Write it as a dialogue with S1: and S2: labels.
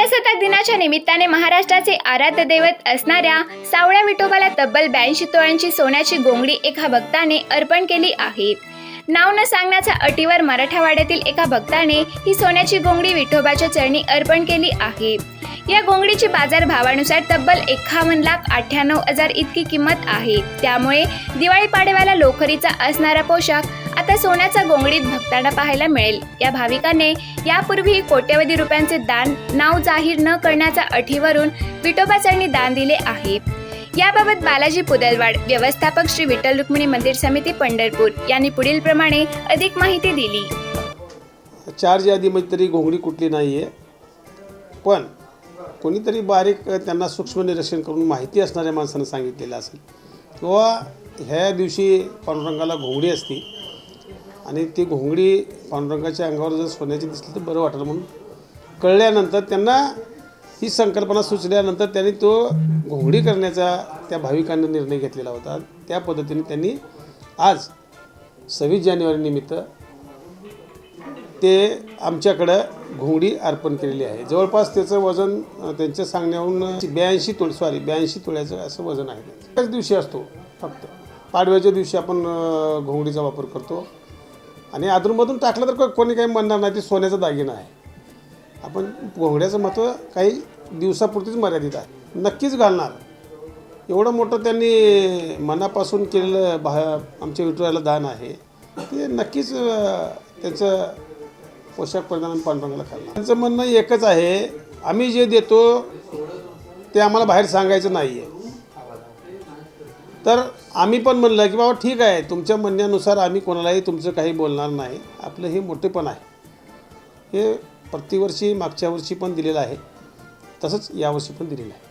S1: प्रजासत्ताक दिनाच्या निमित्ताने महाराष्ट्राचे आराध्य दैवत असणाऱ्या सावळ्या विठोबाला तब्बल ब्याऐंशी तोळ्यांची सोन्याची गोंगडी एका भक्ताने अर्पण केली आहे. नाव न सांगण्याच्या अटीवर मराठवाड्यातील एका भक्ताने ही सोन्याची गोंगडी विठोबाच्या चरणी अर्पण केली आहे. या गोंगडीची बाजार भावानुसार तब्बल एकावन्न लाख अठ्ठ्याण्णव हजार इतकी किंमत आहे. त्यामुळे दिवाळी पाडव्याला लोकरीचा असणारा पोशाख आता सोन्याचा गोंगडीत भक्तांना पाहायला मिळेल. या भाविकाने यापूर्वी कोट्यवधी रुपयांचे दान नाव जाहीर न करण्याच्या अटीवरून विठोबाचरणी दान दिले आहे. याबाबत बालाजी पुदलवाड व्यवस्थापक श्री विठ्ठल रुक्मिणी मंदिर समिती पंढरपूर यांनी पुढील प्रमाणे अधिक माहिती दिली.
S2: चार्ज यादीमध्ये म्हणजे तरी घोंगडी कुठली नाही आहे पण कोणीतरी बारीक त्यांना सूक्ष्म निरीक्षण करून माहिती असणाऱ्या माणसानं सांगितलेलं असेल. किंवा ह्या दिवशी पांडुरंगाला घोंगडी असती आणि ती घोंगडी पांडुरंगाच्या अंगावर जर सोन्याची दिसली तर बरं वाटलं म्हणून. कळल्यानंतर त्यांना ही संकल्पना सुचल्यानंतर त्यांनी तो घोंगडी करण्याचा त्या भाविकांनी निर्णय घेतलेला होता. त्या पद्धतीने त्यांनी आज सव्वीस जानेवारीनिमित्त ते आमच्याकडं घोंगडी अर्पण केलेली आहे. जवळपास त्याचं वजन त्यांच्या सांगण्यावरून ब्याऐंशी तोळ सॉरी ब्याऐंशी तोळ्याचं असं वजन आहे. त्याच दिवशी असतो फक्त. पाडव्याच्या दिवशी आपण घोंगडीचा वापर करतो. आणि अधूनमधून टाकलं तर कोणी काही म्हणणार नाही ते सोन्याचा दागिना आहे. आपण घोंगड्याचं महत्त्व काही दिवसापुरतीच मर्यादित आहे. नक्कीच घालणार. एवढं मोठं त्यांनी मनापासून केलेलं भा आमच्या विठुराला दान आहे. ते नक्कीच त्यांचं पोशाख परिणाम पांडुरंगाला घालणार. त्यांचं म्हणणं एकच आहे आम्ही जे देतो ते आम्हाला बाहेर सांगायचं नाही आहे तर आम्ही पण म्हणलं की बाबा ठीक आहे तुमच्या म्हणण्यानुसार आम्ही कोणालाही तुमचं काही बोलणार नाही. आपलं हे मोठेपण आहे. हे प्रतिवर्षी मागच्या वर्षी पण दिलेलं आहे. तसंच यावर्षी पण दिलेलं आहे.